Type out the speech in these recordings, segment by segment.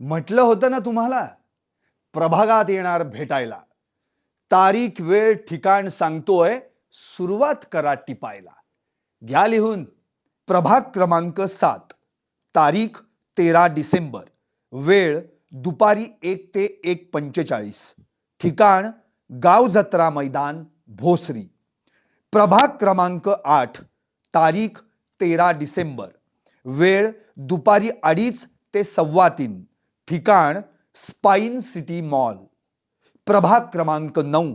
म्हटलं होतं ना तुम्हाला? प्रभागात येणार भेटायला. तारीख वेळ ठिकाण सांगतोय. सुरुवात करा टिपायला. घ्या लिहून. प्रभाग क्रमांक सात. तारीख तेरा डिसेंबर. वेळ दुपारी एक ते एक पंचेचाळीस. ठिकाण गाव जत्रा मैदान भोसरी. प्रभाग क्रमांक आठ. तारीख तेरा डिसेंबर. वेळ दुपारी अडीच ते सव्वा तीन. ठिकाण स्पाईन सिटी मॉल. प्रभाग क्रमांक नऊ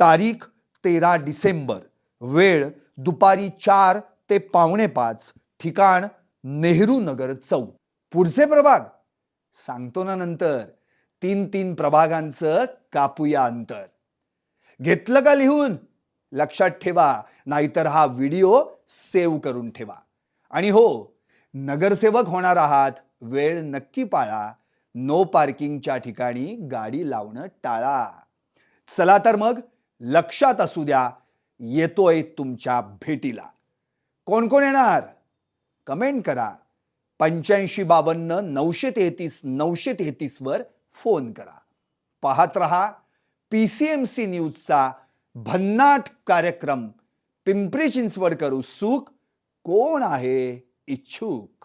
तारीख तेरा डिसेंबर वेळ दुपारी चार ते पावणे पाच ठिकाण नेहरू नगर चौक. पुढचे प्रभाग? सांगतो ना नंतर. तीन तीन प्रभागांचं कापूया अंतर. घेतलं का लिहून? लक्षात ठेवा नाहीतर हा व्हिडिओ सेव्ह करून ठेवा. आणि हो नगरसेवक होणार आहात. वेळ नक्की पाळा. नो पार्किंगच्या ठिकाणी गाडी लावणं टाळा. चला तर मग लक्षात असू द्या येतोय तुमच्या भेटीला. कोण कोण येणार? कमेंट करा. पंच्याऐंशी बावन्न नऊशे तेहतीस नऊशे तेहतीसवर फोन करा. पाहत रहा पी सी एम सी न्यूजचा भन्नाट कार्यक्रम. पिंपरी चिंचवड उत्सुक कोण आहे? इच्छुक.